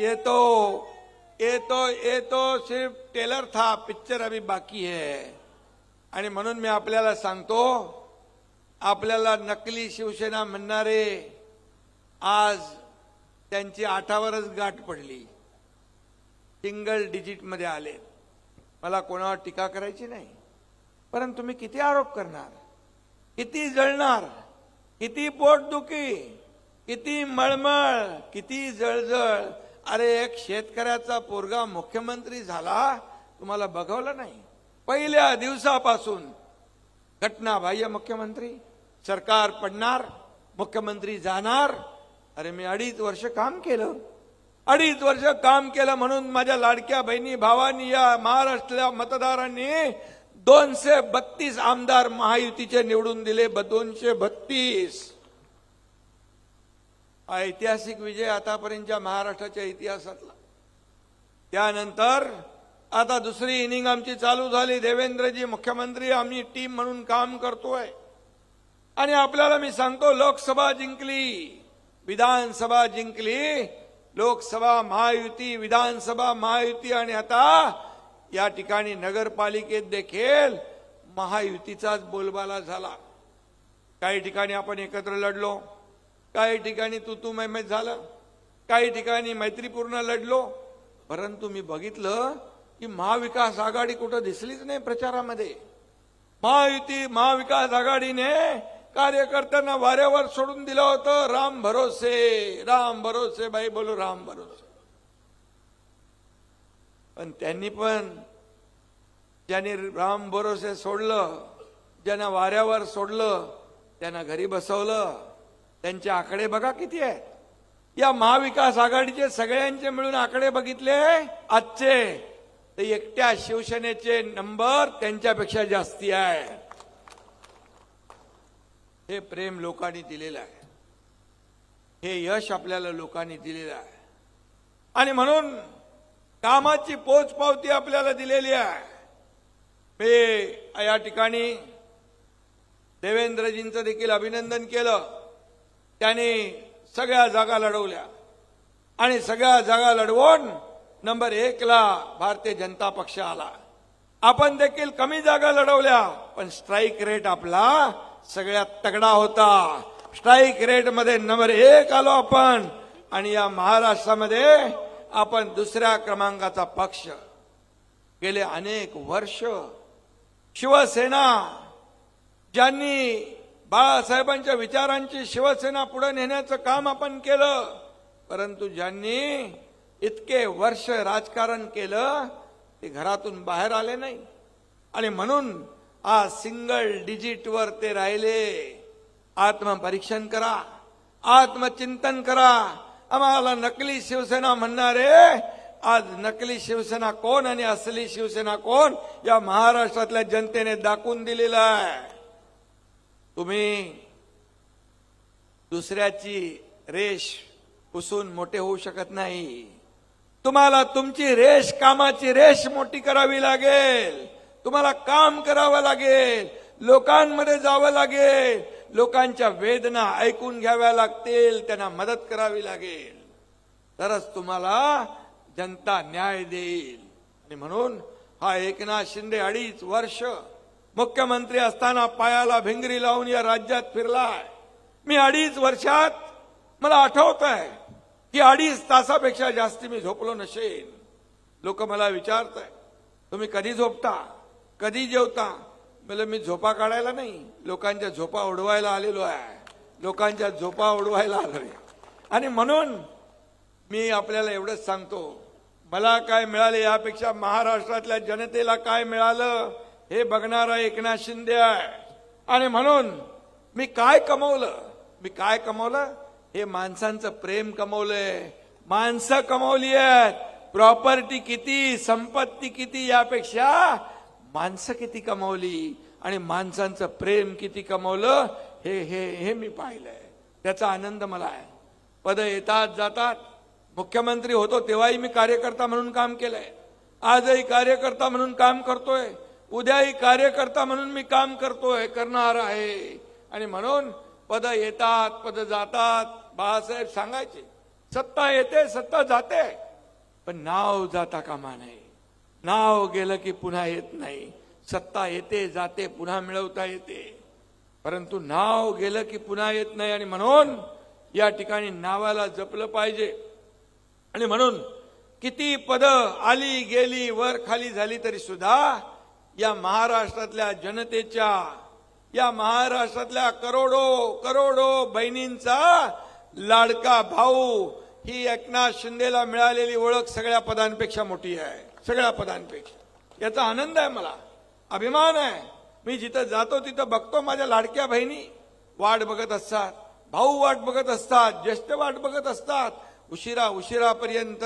ये तो ये तो ये तो सिर्फ टेलर था पिक्चर अभी बाकी है. आणि म्हणून मी आपल्याला सांगतो आपल्याला नकली शिवसेना म्हणणारे आज त्यांची आठावरच गाठ पडली. सिंगल डिजिटमध्ये आले. मला कोणावर टीका करायची नाही. परंतु तुम्ही किती आरोप करणार? किती जळणार? किती पोटदुखी? किती मळमळ? किती जळजळ? अरे एक शेतकऱ्याचा पोरगा मुख्यमंत्री झाला तुम्हाला बघवलं नाही? पहिल्या दिवसापासून घटना बाह्य मुख्यमंत्री सरकार पडणार मुख्यमंत्री जाणार. अरे मी अडीच वर्ष काम केलं. अडीच वर्ष काम केलं म्हणून माझ्या लाडक्या बहिणी भावांनी या महाराष्ट्रातल्या मतदारांनी दोनशे बत्तीस आमदार महायुतीचे निवडून दिले ब- दोनशे बत्तीस. ऐतिहासिक विजय आतापर्यंतच्या महाराष्ट्राच्या इतिहासातला. त्यानंतर आता दुसरी इनिंग आमची चालू झाली. देवेंद्रजी मुख्यमंत्री आम्ही टीम म्हणून काम करतोय. आणि आपल्याला मी सांगतो लोकसभा जिंकली विधानसभा जिंकली लोकसभा महायुती विधानसभा महायुती आणि आता या ठिकाणी नगरपालिकेत देखील महायुतीचाच बोलबाला झाला. काही ठिकाणी आपण एकत्र लढलो. काही ठिकाणी तू तू मैमत झालं काही ठिकाणी मैत्रीपूर्ण लढलो. परंतु मी बघितलं की महाविकास आघाडी कुठं दिसलीच नाही प्रचारामध्ये. महायुती महाविकास आघाडीने कार्यकर्त्यांना वाऱ्यावर सोडून दिलं होतं. राम भरोसे राम भरोसे बाई बोलू राम भरोसे. पण त्यांनी पण ज्यांनी राम भरोसे सोडलं ज्यांना वाऱ्यावर सोडलं त्यांना घरी बसवलं. त्यांचे आकडे बघा किती आहे या महाविकास आघाडीचे सगळ्यांचे मिळून आकडे बघितले आजचे ते एकट्या शिवसेनेचे नंबर त्यांच्यापेक्षा जास्ती आहे. हे प्रेम लोकांनी दिलेलं आहे. हे यश आपल्याला लोकांनी दिलेलं आहे. आणि म्हणून कामाची पोचपावती आपल्याला दिलेली आहे. मी या ठिकाणी देवेंद्रजींचं देखील अभिनंदन केलं. त्यांनी सगळ्या जागा लढवल्या. आणि सगळ्या जागा लढवून नंबर एकला भारतीय जनता पक्ष आला. आपण देखील कमी जागा लढवल्या पण स्ट्राईक रेट आपला सगळ्यात तगडा होता. स्ट्राईक रेटमध्ये नंबर एक आलो आपण. आणि या महाराष्ट्रामध्ये आपण दुसऱ्या क्रमांकाचा पक्ष. गेले अनेक वर्ष शिवसेना ज्यांनी बाळासाहेबांच्या विचारांची शिवसेना पुढे नेण्याचं काम आपण केलं. परंतु ज्यांनी इतके वर्ष राजकारण केलं ते घरातून बाहेर आले नाही. आणि म्हणून आज सिंगल डिजिटवर ते राहिले. आत्मपरीक्षण करा आत्मचिंतन करा. आम्हाला नकली शिवसेना म्हणणारे आज नकली शिवसेना कोण आणि असली शिवसेना कोण या महाराष्ट्रातल्या जनतेने दाखवून दिलेलं आहे. तुम्ही दुसऱ्याची रेश पुसून मोठे होऊ शकत नाही. तुम्हाला तुमची रेश कामाची रेश मोठी करावी लागेल. तुम्हाला काम करावं लागेल. लोकांमध्ये जावं लागेल. लोकांच्या वेदना ऐकून घ्याव्या लागतील त्यांना मदत करावी लागेल. तरच तुम्हाला जनता न्याय देईल. आणि म्हणून हा एकनाथ शिंदे अडीच वर्ष मुख्यमंत्री असताना पायाला भिंगरी लावून या राज्यात फिरलाय. मी अडीच वर्षात मला आठवत आहे की अडीच तासापेक्षा जास्ती मी झोपलो नसेन. लोक मला विचारत आहे तुम्ही कधी झोपता? कधी जेवता? मला मी झोपा काढायला नाही लोकांच्या झोपा उडवायला आलेलो आहे. लोकांच्या झोपा उडवायला आलोय आणि म्हणून मी आपल्याला एवढंच सांगतो मला काय मिळाले यापेक्षा महाराष्ट्रातल्या जनतेला काय मिळालं हे बघणारा एकनाथ शिंदे आहे. आणि म्हणून मी काय कमवलं? मी काय कमवलं? हे माणसांचं प्रेम कमवलंय. माणसं कमवली आहेत. प्रॉपर्टी किती संपत्ती किती यापेक्षा माणसं किती कमवली आणि माणसांचं प्रेम किती कमवलं हे हे हे मी पाहिलंय. त्याचा आनंद मला आहे. पद येतात जातात. मुख्यमंत्री होतो तेव्हाही मी कार्यकर्ता म्हणून काम केलंय. आजही कार्यकर्ता म्हणून काम करतोय. उद्याही कार्यकर्ता म्हणून मी काम करतोय करणार आहे. आणि म्हणून पद येतात पद जातात. बाळासाहेब सांगायचे सत्ता येते सत्ता जाते. पण नाव जाता कामा नये. नाव गेलं की पुन्हा येत नाही. सत्ता येते जाते पुन्हा मिळवता येते. परंतु नाव गेलं की पुन्हा येत नाही. आणि म्हणून या ठिकाणी नावाला जपलं पाहिजे. आणि म्हणून किती पद आली गेली वर खाली झाली तरी सुद्धा या महाराष्ट्रातल्या जनतेच्या या महाराष्ट्रातल्या करोडो करोडो बहिणींचा लाडका भाऊ ही एकनाथ शिंदेला मिळालेली ओळख सगळ्या पदांपेक्षा मोठी आहे. सगळ्या पदांपेक्षा. याचा आनंद आहे मला. अभिमान आहे. मी जिथं जातो तिथं बघतो माझ्या लाडक्या बहिणी. वाट बघत असतात. भाऊ वाट बघत असतात. ज्येष्ठ वाट बघत असतात. उशिरा उशिरापर्यंत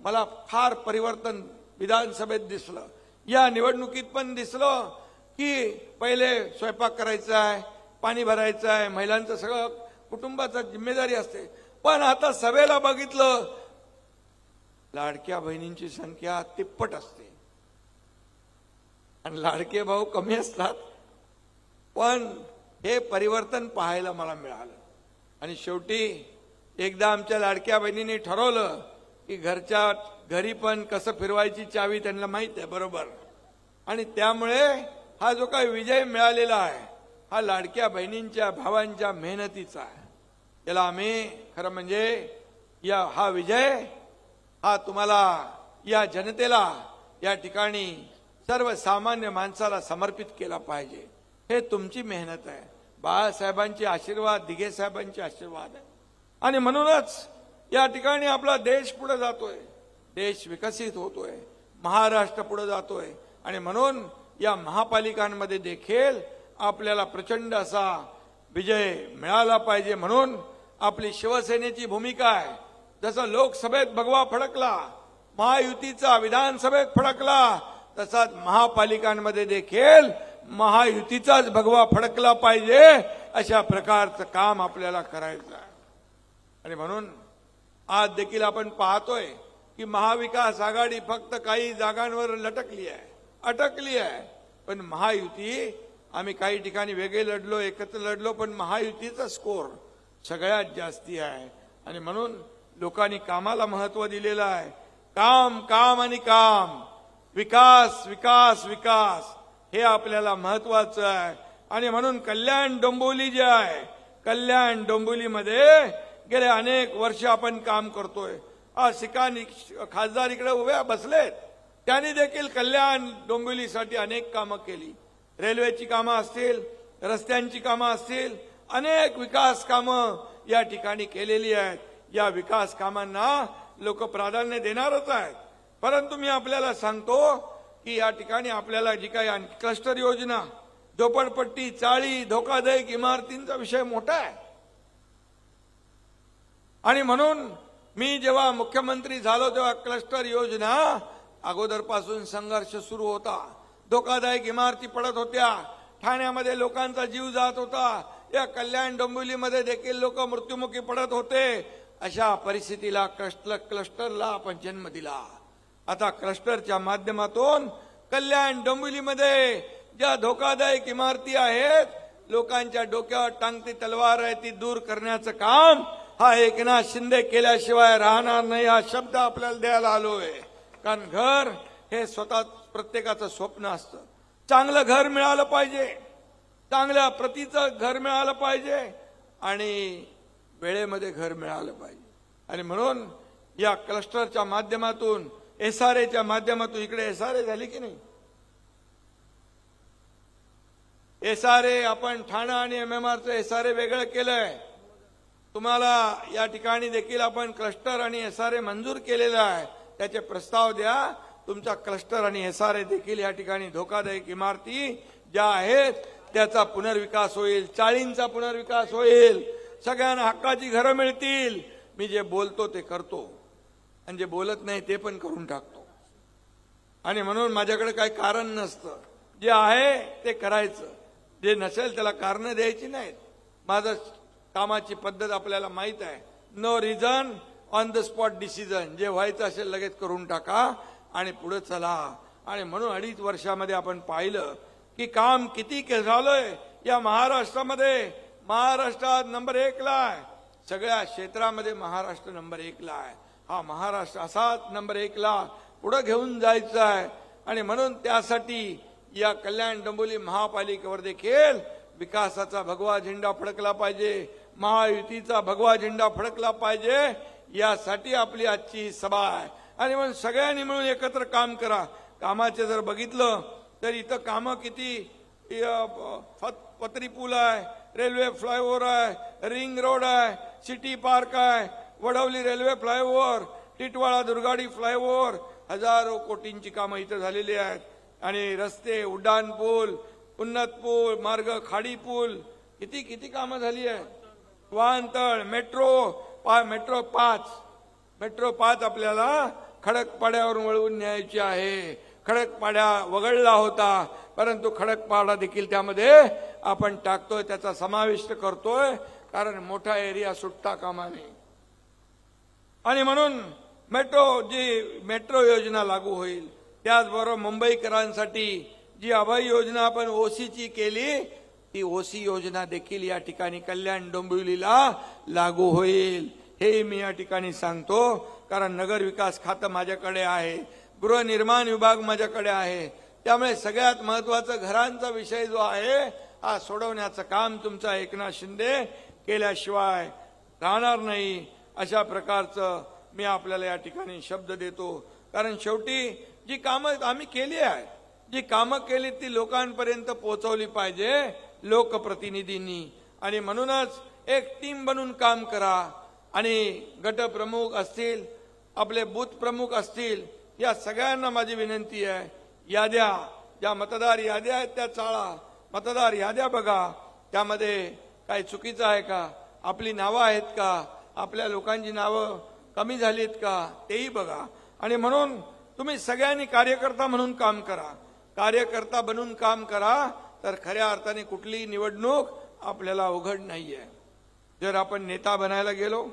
मला फार परिवर्तन विधानसभेत दिसलं. या निवडणुकीत पण दिसलं की पहिले स्वयंपाक करायचा आहे पाणी भरायचं आहे महिलांचं सगळं कुटुंबाचा जिम्मेदारी असते. पण आता सभेला बघितलं लाडक्या बहिणींची संख्या तिप्पट असते. आणि लाडके भाऊ कमी असतात. पण हे परिवर्तन पाहायला मला मिळालं. आणि शेवटी एकदा आमच्या लाडक्या बहिणीने ठरवलं की घरच्या घरी पण कसं फिरवायची चावी त्यांना माहीत आहे बरोबर. आणि त्यामुळे हा जो काही विजय मिळालेला आहे हा लाडक्या बहिणींच्या भावांच्या मेहनतीचा आहे. याला आम्ही खरं म्हणजे या हा विजय हा तुम्हाला या जनतेला या ठिकाणी सर्वसामान्य माणसाला समर्पित केला पाहिजे. हे तुमची मेहनत आहे. बाळासाहेबांचे आशीर्वाद दिघे साहेबांचे आशीर्वाद आहे. आणि म्हणूनच या ठिकाणी आपला देश पुढे जातोय. देश विकसित होतोय महाराष्ट्र पुढे जातोय आणि म्हणून या महापालिकांमध्ये देखील आपल्याला प्रचंड असा विजय मिळाला पाहिजे म्हणून आपली शिवसेनेची भूमिका आहे. जसं लोकसभेत भगवा फडकला महायुतीचा विधानसभेत फडकला तसाच महापालिकांमध्ये देखील महायुतीचाच भगवा फडकला पाहिजे अशा प्रकारचं काम आपल्याला करायचं आहे. आणि म्हणून आज देखील आपण पाहतोय की महाविकास आघाडी फक्त काही जागांवर लटकली आहे अटकली आहे. पण महायुती आम्ही काही ठिकाणी वेगळे लढलो एकत्र लढलो पण महायुतीचा स्कोर सगळ्यात जास्ती आहे. आणि म्हणून लोकांनी कामाला महत्त्व दिलेलं आहे. काम काम आणि काम. विकास विकास विकास. हे आपल्याला महत्वाचं आहे. आणि म्हणून कल्याण डोंबिवली जे आहे कल्याण डोंबिवलीमध्ये गेले अनेक वर्ष आपण काम करतोय. शिकानी खासदार इकडे उभ्या बसलेत. त्यांनी देखील कल्याण डोंबिवलीसाठी अनेक कामं केली. रेल्वेची कामं असतील रस्त्यांची कामं असतील अनेक विकास कामं या ठिकाणी केलेली आहेत. या विकास कामांना लोक प्राधान्य देणारच आहेत. परंतु मी आपल्याला सांगतो की या ठिकाणी आपल्याला जी काही आणखी क्लस्टर योजना झोपडपट्टी चाळी धोकादायक इमारतींचा विषय मोठा आहे. आणि म्हणून मी जेव्हा मुख्यमंत्री झालो तेव्हा क्लस्टर योजना अगोदरपासून संघर्ष सुरू होता. धोकादायक इमारती पडत होत्या. ठाण्यामध्ये लोकांचा जीव जात होता. या कल्याण डोंबिवलीमध्ये देखील लोक मृत्युमुखी पडत होते. अशा परिस्थितीला क्लस्टर क्लस्टरला आपण जन्म दिला. आता क्लस्टरच्या माध्यमातून कल्याण डोंबिवलीमध्ये ज्या धोकादायक इमारती आहेत लोकांच्या डोक्यावर टांगती तलवार आहे ती दूर करण्याचं काम हा एकनाथ शिंदे केल्याशिवाय राहणार नाही हा शब्द आपल्याला द्यायला आलोय. कारण घर हे स्वतः प्रत्येकाचं स्वप्न असतं. चांगलं घर मिळालं पाहिजे. चांगल्या प्रतीचं घर मिळालं पाहिजे. आणि वेळेमध्ये घर मिळालं पाहिजे. आणि म्हणून या क्लस्टरच्या माध्यमातून एस आर एच्या माध्यमातून इकडे एस आर ए झाली की नाही? एस आर ए आपण ठाणा आणि एम एम आरचं एस आर ए वेगळं केलंय. तुम्हाला या ठिकाणी देखील आपण क्लस्टर आणि एस आर ए मंजूर केलेला आहे. त्याचे प्रस्ताव द्या. तुमचा क्लस्टर आणि एस आर ए देखील या ठिकाणी धोकादायक इमारती ज्या आहेत त्याचा पुनर्विकास होईल चाळींचा पुनर्विकास होईल. सगळ्यांना हक्काची घरं मिळतील. मी जे बोलतो ते करतो. आणि जे बोलत नाही ते पण करून टाकतो. आणि म्हणून माझ्याकडे काही कारण नसतं. जे आहे ते करायचं. जे नसेल त्याला कारणं द्यायची नाहीत. माझं कामाची पद्धत आपल्याला माहीत आहे. No reason on the spot decision जे व्हायचं असेल लगेच करून टाका आणि पुढे चला. आणि म्हणून अडीच वर्षामध्ये आपण पाहिलं की काम किती के झालंय या महाराष्ट्रामध्ये. महाराष्ट्रात नंबर एकला आहे. सगळ्या क्षेत्रामध्ये महाराष्ट्र नंबर एकला आहे. हा महाराष्ट्र असाच नंबर एकला. पुढं घेऊन जायचं आहे. आणि म्हणून त्यासाठी या कल्याण डंबोली महापालिकेवर देखील विकासाचा भगवा झेंडा फडकला पाहिजे. महायुतीचा भगवा झेंडा फडकला पाहिजे यासाठी आपली आजची सभा आहे. आणि म्हणून सगळ्यांनी मिळून एकत्र काम करा. कामाचे जर बघितलं तर इथं कामं किती पत्री फत- पूल आहे रेल्वे फ्लायओव्हर आहे रिंग रोड आहे सिटी पार्क आहे Vadavali railway flyover Titwala Durgadi flyover हजारो कोटींची कामं इथं झालेली आहेत. आणि रस्ते उड्डाण पूल उन्नत पूल मार्ग खाडी पूल किती किती कामं झाली आहेत. वाहनतळ मेट्रो पा मेट्रो पाच. मेट्रो पाच आपल्याला खडकपाड्यावरून वळवून न्यायची आहे. खडकपाड्या वगळला होता परंतु खडकपाडा देखील त्यामध्ये आपण टाकतोय त्याचा समाविष्ट करतोय कारण मोठा एरिया सुटता कामा नये. आणि म्हणून मेट्रो जी मेट्रो योजना लागू होईल त्याचबरोबर मुंबईकरांसाठी जी अभय योजना आपण ओसीची केली ती ओसी योजना देखील या ठिकाणी कल्याण डोंबिवलीला लागू होईल. हे मी या ठिकाणी सांगतो कारण नगर विकास खातं माझ्याकडे आहे गृहनिर्माण विभाग माझ्याकडे आहे. त्यामुळे सगळ्यात महत्त्वाचा घरांचा विषय जो आहे हा सोडवण्याचं काम तुमचा एकनाथ शिंदे केल्याशिवाय राहणार नाही. अशा प्रकारचं मी आपल्याला या ठिकाणी शब्द देतो. कारण शेवटी जी कामं आम्ही केली आहे जी कामं केली ती लोकांपर्यंत पोहोचवली पाहिजे लोकप्रतिनिधींनी. आणि म्हणूनच एक टीम बनून काम करा. आणि गटप्रमुख असतील आपले बूथ प्रमुख असतील या सगळ्यांना माझी विनंती आहे. याद्या ज्या मतदार याद्या आहेत त्या चाळा. मतदार याद्या बघा. त्यामध्ये काही चुकीचं आहे का? आपली नावं आहेत का? आपल्या लोकांची नावं कमी झालीत का? तेही बघा. आणि म्हणून तुम्ही सगळ्यांनी कार्यकर्ता म्हणून काम करा. कार्यकर्ता बनून काम करा. तर खऱ्या अर्थाने कुठलीही निवडणूक आपल्याला अवघड नाहीये. जर आपण नेता बनायला गेलो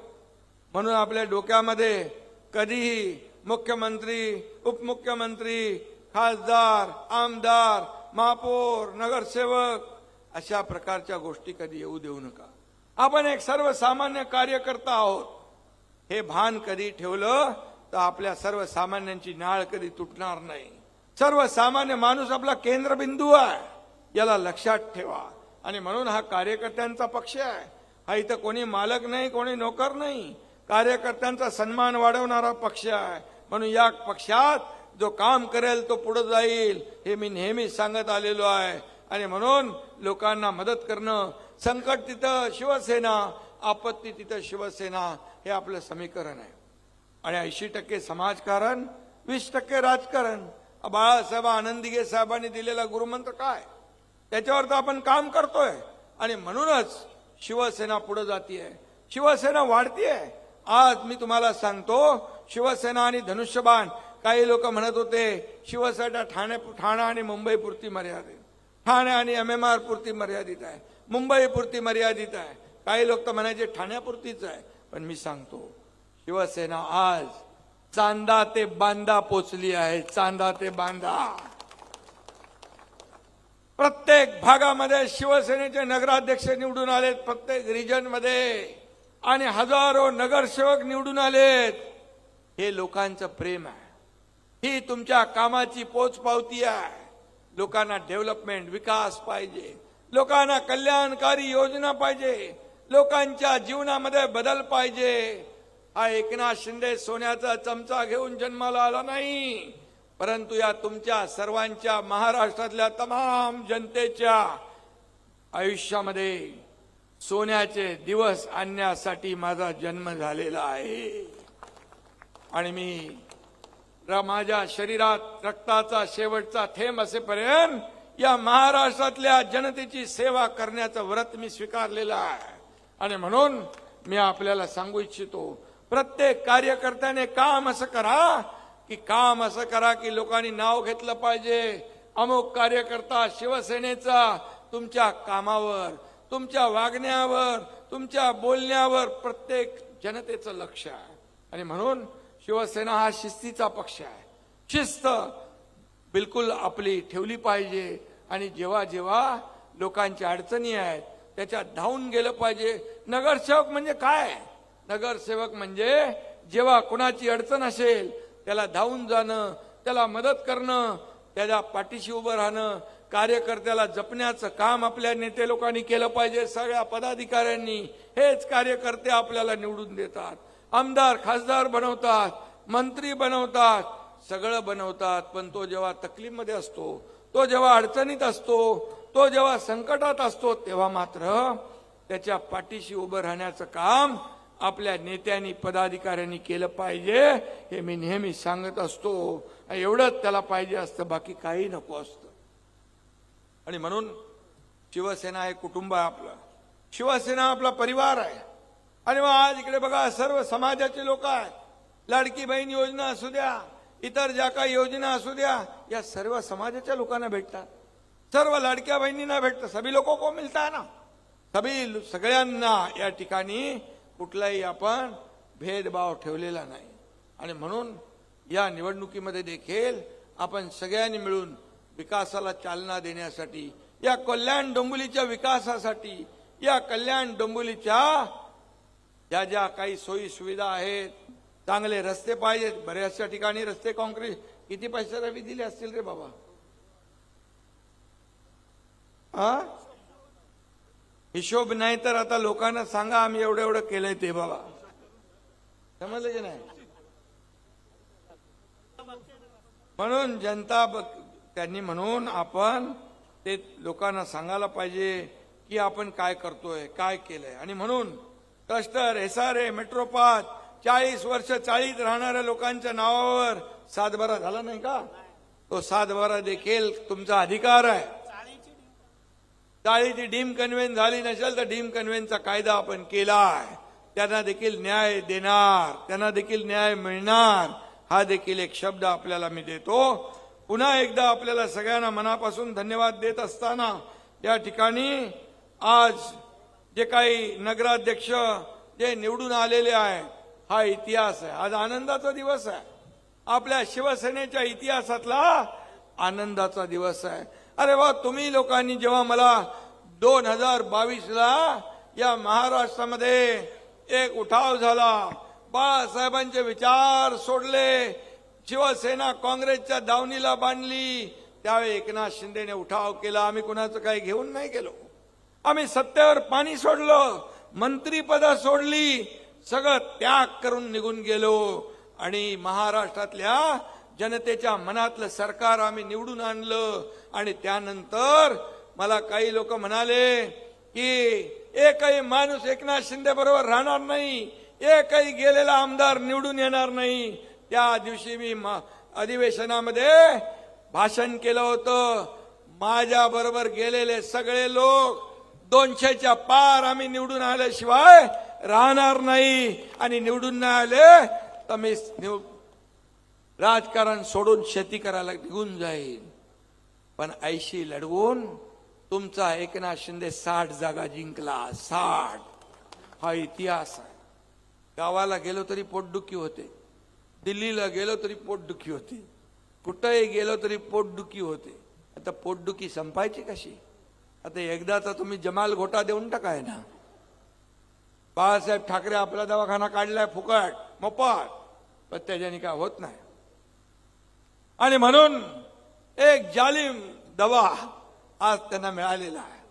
म्हणून आपल्या डोक्यामध्ये कधीही मुख्यमंत्री उपमुख्यमंत्री खासदार आमदार महापौर नगरसेवक अशा प्रकारच्या गोष्टी कधी येऊ देऊ नका. आपण एक सर्वसामान्य कार्यकर्ता आहोत. हे भान कधी ठेवलं तर आपल्या सर्वसामान्यांची नाळ कधी तुटणार नाही. सर्वसामान्य माणूस आपला केंद्रबिंदू आहे. याला लक्षात ठेवा. आणि म्हणून हा कार्यकर्त्यांचा पक्ष आहे. हा इथं कोणी मालक नाही कोणी नोकर नाही. कार्यकर्त्यांचा सन्मान वाढवणारा पक्ष आहे. म्हणून या पक्षात जो काम करेल तो पुढे जाईल हे मी नेहमी सांगत आलेलो आहे. आणि म्हणून लोकांना मदत करणं संकट तिथं शिवसेना आपत्ती तिथं शिवसेना हे आपलं समीकरण आहे. आणि ऐंशी टक्के समाजकारण वीस टक्के राजकारण. बाळासाहेब आनंदीगे साहेबांनी दिलेला गुरुमंत्र काय? त्याच्यावर तर आपण काम करतोय. आणि म्हणूनच शिवसेना पुढे जातीये. शिवसेना वाढतीये. आज मी तुम्हाला सांगतो शिवसेना आणि धनुष्यबाण काही लोक म्हणत होते शिवसेना ठाणे ठाणा आणि मुंबई पुरती मर्यादित. ठाणे आणि एम एम आर पुरती मर्यादित आहे. मुंबई पुरती मर्यादित आहे. काही लोक तर म्हणायचे ठाण्यापुरतीच आहे. पण मी सांगतो शिवसेना आज चांदा ते बांदा पोचली आहे. चांदा ते बांदा. प्रत्येक भागामध्ये शिवसेनेचे नगराध्यक्ष निवडून आलेत प्रत्येक रिजनमध्ये आणि हजारो नगरसेवक निवडून आलेत. हे लोकांचं प्रेम आहे. ही तुमच्या कामाची पोचपावती आहे. लोकांना डेव्हलपमेंट विकास पाहिजे. लोकांना कल्याणकारी योजना पाहिजे. लोकांच्या जीवनामध्ये बदल पाहिजे. हा एकनाथ शिंदे सोन्याचा चमचा घेऊन जन्माला आला नाही. परंतु या तुमच्या सर्वांच्या महाराष्ट्रातल्या तमाम जनतेच्या आयुष्यामध्ये सोन्याचे दिवस आणण्यासाठी माझा जन्म झालेला आहे. आणि मी माझ्या शरीरात रक्ताचा शेवटचा थेंब असेपर्यंत या महाराष्ट्रातल्या जनतेची सेवा करण्याचं व्रत मी स्वीकारलेलं आहे. आणि म्हणून मी आपल्याला सांगू इच्छितो प्रत्येक कार्यकर्त्याने काम असं करा की काम असं करा की लोकांनी नाव घेतलं पाहिजे. अमुक कार्यकर्ता शिवसेनेचा तुमच्या कामावर तुमच्या वागण्यावर तुमच्या बोलण्यावर प्रत्येक जनतेचं लक्ष आहे. आणि म्हणून शिवसेना हा शिस्तीचा पक्ष आहे. शिस्त बिलकुल आपली ठेवली पाहिजे. आणि जेव्हा जेव्हा लोकांच्या अडचणी आहेत त्याच्यात धावून गेलं पाहिजे. नगरसेवक म्हणजे काय? नगरसेवक म्हणजे जेव्हा कुणाची अडचण असेल त्याला धावून जाणं त्याला मदत करणं त्याच्या पाठीशी उभं राहणं कार्यकर्त्याला जपण्याचं काम आपल्या नेते लोकांनी केलं पाहिजे. सगळ्या पदाधिकाऱ्यांनी हेच कार्यकर्ते आपल्याला निवडून देतात. आमदार खासदार बनवतात मंत्री बनवतात सगळं बनवतात. पण तो जेव्हा तकलीफमध्ये असतो तो जेव्हा अडचणीत असतो तो जेव्हा संकटात असतो तेव्हा मात्र त्याच्या पाठीशी उभं राहण्याचं काम आपल्या नेत्यांनी पदाधिकाऱ्यांनी केलं पाहिजे हे मी नेहमी सांगत असतो. एवढंच त्याला पाहिजे असतं बाकी काही नको असतं. आणि म्हणून शिवसेना हे कुटुंब आहे आपलं. शिवसेना आपला परिवार आहे. आणि मग आज इकडे बघा सर्व समाजाचे लोक आहेत. लाडकी बहीण योजना असू द्या इतर ज्या काही योजना असू द्या या सर्व समाजाच्या लोकांना भेटतात. सर्व लाडक्या बहिणींना भेटतं. सभी लोक को मिळता ना? सभी सगळ्यांना या ठिकाणी कुठलाही आपण भेदभाव ठेवलेला नाही. आणि म्हणून या निवडणुकीमध्ये देखील आपण सगळ्यांनी मिळून विकासाला चालना देण्यासाठी या कल्याण डोंबिवलीच्या विकासासाठी या कल्याण डोंबुलीच्या ज्या ज्या काही सोयी सुविधा आहेत चांगले रस्ते पाहिजेत बऱ्याचशा ठिकाणी रस्ते कॉन्क्रीट किती पैसे रवी दिले असतील रे बाबा? हा हिशोब नाही तर आता लोकांना सांगा आम्ही एवढं एवढं केलंय ते बाबा. समजलं की नाही? म्हणून जनता ब- त्यांनी म्हणून आपण ते लोकांना सांगायला पाहिजे की आपण काय करतोय काय केलंय. आणि म्हणून क्लस्टर एस आर ए मेट्रोपाथ चाळीस वर्ष चाळीत राहणाऱ्या लोकांच्या नावावर सातबारा झाला नाही का? तो सातबारा देखील तुमचा अधिकार आहे. चाळीची डीम कन्व्हेन्स झाली नसेल तर डीम कन्व्हेनचा कायदा आपण केला आहे त्यांना देखील न्याय देणार. त्यांना देखील न्याय मिळणार. हा देखील एक शब्द आपल्याला मी देतो. पुन्हा एकदा आपल्याला सगळ्यांना मनापासून धन्यवाद देत असताना या ठिकाणी आज जे काही नगराध्यक्ष जे निवडून आलेले आहे हा इतिहास आहे. आज आनंदाचा दिवस आहे. आपल्या शिवसेनेच्या इतिहासातला आनंदाचा दिवस आहे. अरे वा तुम्ही लोकांनी जेव्हा मला दोन हजार बावीस ला या महाराष्ट्रामध्ये एक उठाव झाला. बाळासाहेबांचे विचार सोडले. शिवसेना काँग्रेसच्या दावणीला बांधली. त्यावेळी एकनाथ शिंदेने उठाव केला. आम्ही कुणाचं काही घेऊन नाही गेलो. आम्ही सत्तेवर पाणी सोडलं. मंत्रीपद सोडली. सगळं त्याग करून निघून गेलो. आणि महाराष्ट्रातल्या जनतेच्या मनातलं सरकार आम्ही निवडून आणलं. आणि त्यानंतर मला काही लोक म्हणाले की एकही माणूस एकनाथ शिंदे बरोबर राहणार नाही एकही गेलेला आमदार निवडून येणार नाही. त्या दिवशी मी म- अधिवेशनामध्ये भाषण केलं होतं. माझ्या बरोबर गेलेले सगळे लोक दोनशेच्या पार आम्ही निवडून आल्याशिवाय राहणार नाही. आणि निवडून नाही आले तर मी राजकारण सोडून शेती करायला निघून जाईल पण ऐशी लढवून तुमचा एकनाथ शिंदे साठ जागा जिंकला. साठ. हा इतिहास आहे. गावाला गेलो तरी पोटदुखी होते. दिल्लीला गेलो तरी पोटदुखी होते. कुठंही गेलो तरी पोटदुखी होते. आता पोटदुखी संपायची कशी? आता एकदाचा तुम्ही जमाल घोटा देऊन टाकाय ना. बाळासाहेब ठाकरे आपला दवाखाना काढलाय फुकट मोपाट पण त्याच्याने काय होत नाही. आणि म्हणून एक जालिम दवा आज त्यांना मिळालेला आहे.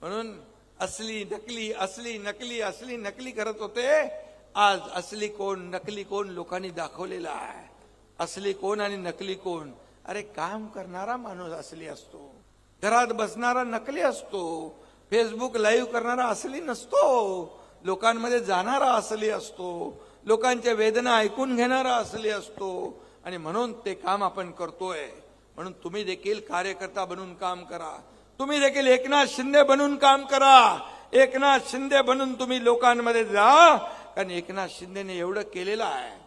म्हणून असली नकली असली नकली असली नकली करत होते आज असली कोण नकली कोण लोकांनी दाखवलेला आहे. असली कोण आणि नकली कोण. अरे काम करणारा माणूस असली असतो. घरात बसणारा नकली असतो. फेसबुक लाईव्ह करणारा असली नसतो. लोकांमध्ये जाणारा असली असतो. लोकांच्या वेदना ऐकून घेणारा असली असतो. आणि म्हणून ते काम आपण करतोय. म्हणून तुम्ही देखील कार्यकर्ता बनून काम करा. तुम्ही देखील एकनाथ शिंदे बनून काम करा. एकनाथ शिंदे बनून तुम्ही लोकांमध्ये जा. कारण एकनाथ शिंदेने एवढं केलेलं आहे.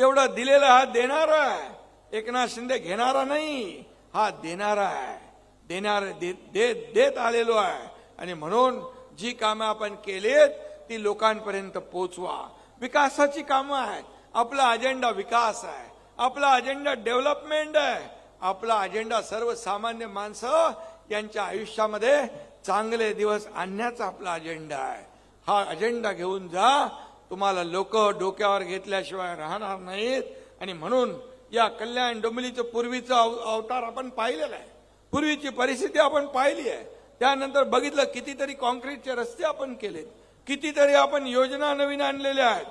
एवढं दिलेलं हा देणारा आहे. एकनाथ शिंदे घेणारा नाही. हा देणारा आहे. देणार दे- दे- देत आलेलो आहे. आणि म्हणून जी कामं आपण केलीत ती लोकांपर्यंत पोचवा. विकासाची कामं आहेत. आपला अजेंडा विकास आहे. आपला अजेंडा डेव्हलपमेंट आहे. आपला अजेंडा सर्वसामान्य माणसं यांच्या आयुष्यामध्ये चांगले दिवस आणण्याचा आपला अजेंडा आहे. हा अजेंडा घेऊन जा. तुम्हाला लोक डोक्यावर घेतल्याशिवाय राहणार नाहीत. आणि म्हणून या कल्याण डोंबिवलीचं पूर्वीचं अव- अवतार आपण पाहिलेला आहे. पूर्वीची परिस्थिती आपण पाहिली आहे. त्यानंतर बघितलं कितीतरी कॉन्क्रीटचे रस्ते आपण केलेत. कितीतरी आपण योजना नवीन आणलेल्या आहेत.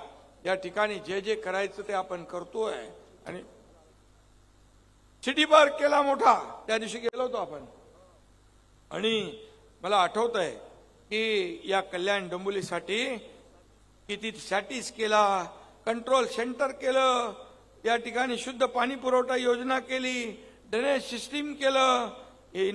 या ठिकाणी जे जे करायचं ते आपण करतोय. आणि सिटी पार्क केला मोठा. त्या दिवशी गेलो होतो आपण. आणि मला आठवत आहे की या कल्याण डोंबुलीसाठी किती सॅटिस केला कंट्रोल सेंटर केलं या ठिकाणी शुद्ध पाणी पुरवठा योजना केली ड्रेनेज सिस्टीम केलं हे